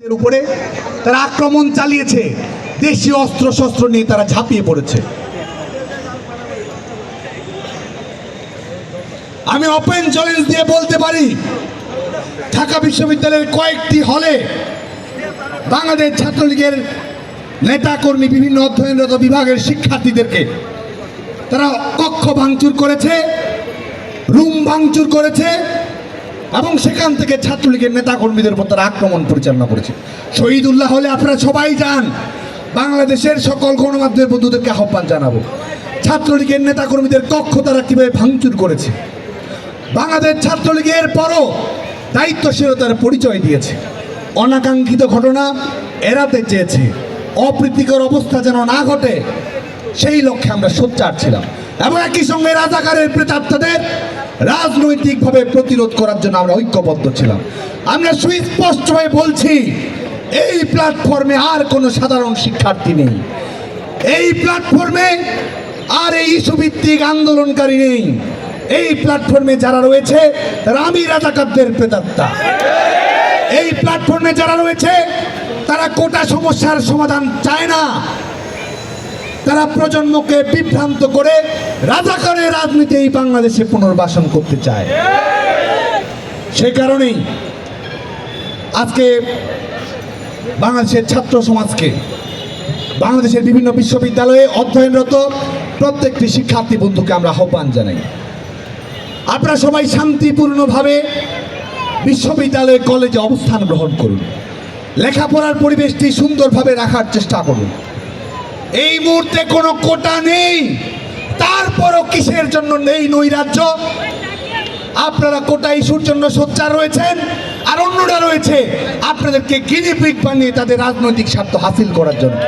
উপরে তারা আক্রমণ চালিয়েছে। দেশীয় অস্ত্র শস্ত্র নিয়ে তারা ঝাঁপিয়ে পড়েছে। আমি ওপেন চ্যালেঞ্জ দিয়ে বলতে পারি, ঢাকা বিশ্ববিদ্যালয়ের কয়েকটি হলে বাংলাদেশ ছাত্রলীগের নেতাকর্মী বিভিন্ন অধ্যয়নরত বিভাগের শিক্ষার্থীদেরকে তারা কক্ষ ভাঙচুর করেছে, রুম ভাঙচুর করেছে এবং সেখান থেকে ছাত্রলীগের নেতাকর্মীদের উপর তারা আক্রমণ পরিচালনা করেছে। শহীদুল্লাহ হলে আপনারা সবাই যান। বাংলাদেশের সকল গণমাধ্যমের বন্ধুদেরকে আহ্বান জানাব। ছাত্রলীগের নেতাকর্মীদের কক্ষ তারা কীভাবে ভাঙচুর করেছে? বাংলাদেশ ছাত্রলীগের পরও দায়িত্বশীলতার পরিচয় দিয়েছে। অনাকাঙ্ক্ষিত ঘটনা এড়াতে চেয়েছে। অপ্রীতিকর অবস্থা যেন না ঘটে, সেই লক্ষ্যে আমরা সোচ্চার ছিলাম। এবং একই সঙ্গে রাজাকারের প্রেতাত্মাদের রাজনৈতিকভাবে প্রতিরোধ করার জন্য আমরা ঐক্যবদ্ধ ছিলাম। আমরা সুস্পষ্টভাবে বলছি, এই প্ল্যাটফর্মে আর কোনো সাধারণ শিক্ষার্থী নেই। এই প্ল্যাটফর্মে আর এই ইস্যুভিত্তিক আন্দোলনকারী নেই। এই প্ল্যাটফর্মে যারা রয়েছে তারা আমি প্রেতাত্মা। এই প্ল্যাটফর্মে যারা রয়েছে, তারা কোটা সমস্যার সমাধান চায় না। তারা প্রজন্মকে বিভ্রান্ত করে রাজাকারের রাজনীতি এই বাংলাদেশে পুনর্বাসন করতে চায়। সে কারণেই আজকে বাংলাদেশের ছাত্র সমাজকে, বাংলাদেশের বিভিন্ন বিশ্ববিদ্যালয়ে অধ্যয়নরত প্রত্যেকটি শিক্ষার্থী বন্ধুকে আমরা আহ্বান জানাই। আপনারা সবাই শান্তিপূর্ণভাবে বিশ্ববিদ্যালয়ে কলেজে অবস্থান গ্রহণ করুন। লেখাপড়ার পরিবেশটি সুন্দরভাবে রাখার চেষ্টা করুন। এই মুহূর্তে কোনো কোটা নেই। তারপরও কিসের জন্য নেই নৈরাজ্য? আপনারা কোটা ইস্যুর জন্য সোচ্চার রয়েছেন, আর অন্যরা রয়েছে আপনাদেরকে গিনিপিক বানিয়ে তাদের রাজনৈতিক স্বার্থ হাসিল করার জন্য।